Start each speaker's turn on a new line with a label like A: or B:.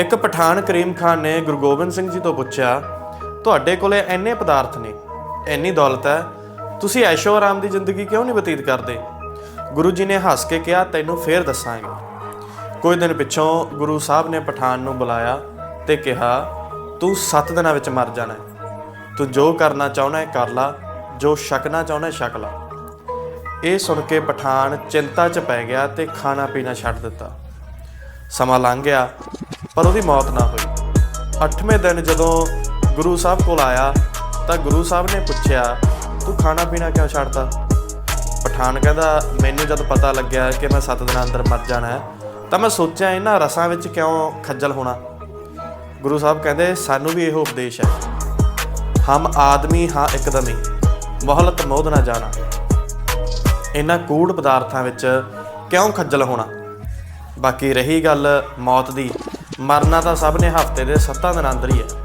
A: ਇੱਕ ਪਠਾਨ ਕਰੀਮ ਖਾਨ ਨੇ ਗੁਰੂ ਗੋਬਿੰਦ ਸਿੰਘ ਜੀ ਤੋਂ ਪੁੱਛਿਆ, ਤੁਹਾਡੇ ਕੋਲੇ ਇੰਨੇ ਪਦਾਰਥ ਨੇ, ਇੰਨੀ ਦੌਲਤ ਹੈ, ਤੁਸੀਂ ਐਸ਼ੋ ਆਰਾਮ ਦੀ ਜ਼ਿੰਦਗੀ ਕਿਉਂ ਨਹੀਂ ਬਤੀਤ ਕਰਦੇ? ਗੁਰੂ ਜੀ ਨੇ ਹੱਸ ਕੇ ਕਿਹਾ, ਤੈਨੂੰ ਫੇਰ ਦੱਸਾਂਗੇ। ਕੁਝ ਦਿਨ ਪਿੱਛੋਂ ਗੁਰੂ ਸਾਹਿਬ ਨੇ ਪਠਾਨ ਨੂੰ ਬੁਲਾਇਆ ਤੇ ਕਿਹਾ, ਤੂੰ 7 ਦਿਨਾਂ ਵਿੱਚ ਮਰ ਜਾਣਾ ਤੂੰ ਜੋ ਕਰਨਾ ਚਾਹੁੰਦਾ ਹੈ ਕਰ ਲਾ, ਜੋ ਛਕਣਾ ਚਾਹੁੰਦਾ ਹੈ ਛਕ ਲਾ। ਇਹ ਸੁਣ ਕੇ ਪਠਾਨ ਚਿੰਤਾ 'ਚ ਪੈ ਗਿਆ ਤੇ ਖਾਣਾ ਪੀਣਾ ਛੱਡ ਦਿੱਤਾ। ਸਮਾਂ ਲੰਘ ਗਿਆ। ਪਰ ਉਹਦੀ ਮੌਤ ਨਾ ਹੋਈ। 8ਵੇਂ ਦਿਨ ਜਦੋਂ ਗੁਰੂ ਸਾਹਿਬ ਕੋਲ ਆਇਆ, ਤਾਂ ਗੁਰੂ ਸਾਹਿਬ ਨੇ ਪੁੱਛਿਆ, ਤੂੰ ਖਾਣਾ ਪੀਣਾ ਕਿਉਂ ਛੱਡਤਾ? ਪਠਾਨ ਕਹਿੰਦਾ, ਮੈਨੂੰ ਜਦ ਪਤਾ ਲੱਗਿਆ ਕਿ ਮੈਂ 7 ਦਿਨਾਂ ਅੰਦਰ ਮਰ ਜਾਣਾ ਹੈ, ਤਾਂ ਮੈਂ ਸੋਚਿਆ ਇਹਨਾਂ ਰਸਾਂ ਵਿੱਚ ਕਿਉਂ ਖੱਜਲ ਹੋਣਾ? ਗੁਰੂ ਸਾਹਿਬ ਕਹਿੰਦੇ, ਸਾਨੂੰ ਵੀ ਇਹੋ ਉਪਦੇਸ਼ ਹੈ। ਹਮ ਆਦਮੀ ਹਾਂ ਇੱਕਦਮੀ, ਮੋਹਲਤ ਮੋਦ ਨਾ ਜਾਣਾ। ਇਹਨਾਂ ਕੂੜ ਪਦਾਰਥਾਂ ਵਿੱਚ ਕਿਉਂ ਖੱਜਲ ਹੋਣਾ? ਬਾਕੀ ਰਹੀ ਗੱਲ ਮੌਤ ਦੀ। ਮਰਨਾ ਤਾਂ ਸਭ ਨੇ ਹਫ਼ਤੇ ਦੇ 7 ਦਿਨ ਅੰਦਰ ਹੀ ਹੈ।